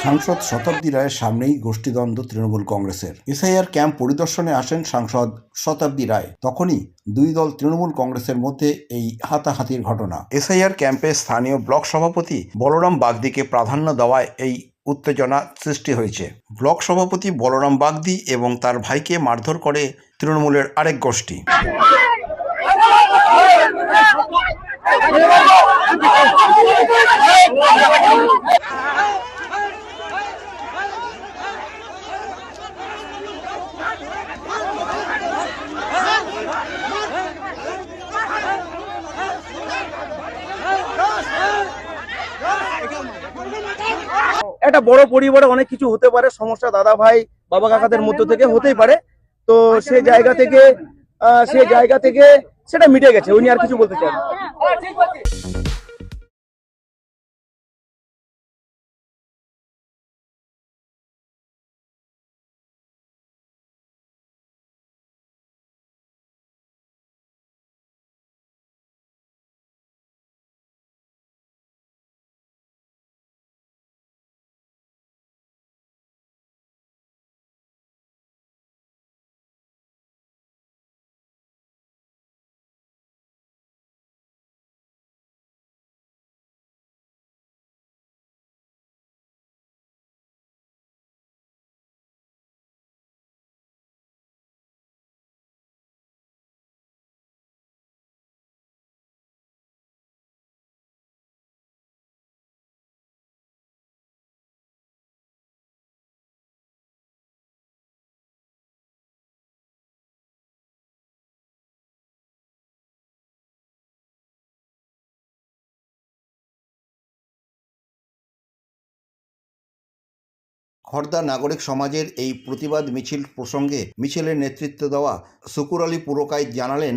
সাংসদ শতাব্দী রায়ের সামনেই গোষ্ঠীদ্বন্দ্ব তৃণমূল কংগ্রেসের এসআইআর ক্যাম্প পরিদর্শনে আসেন সাংসদ শতাব্দী রায় তখনই দুই দল তৃণমূল কংগ্রেসের মধ্যে এই হাতাহাতির ঘটনা এসআইআর ক্যাম্পে স্থানীয় ব্লক সভাপতি বলরাম বাগদিকে প্রাধান্য দেওয়ায় এই উত্তেজনা সৃষ্টি হয়েছে ব্লক সভাপতি বলরাম বাগদি এবং তার ভাইকে মারধর করে তৃণমূলের আরেক গোষ্ঠী একটা বড় পরিবারে অনেক কিছু হতে পারে সমস্যা দাদা ভাই বাবা কাকাদের মধ্য থেকে হতেই পারে। তো সে জায়গা থেকে আহ, সে জায়গা থেকে সেটা মিটে গেছে উনি আর কিছু বলতে চান খর্দা নাগরিক সমাজের এই প্রতিবাদ মিছিল প্রসঙ্গে মিছিলের নেতৃত্ব দেওয়া শুকুর আলী পুরকায় জানালেন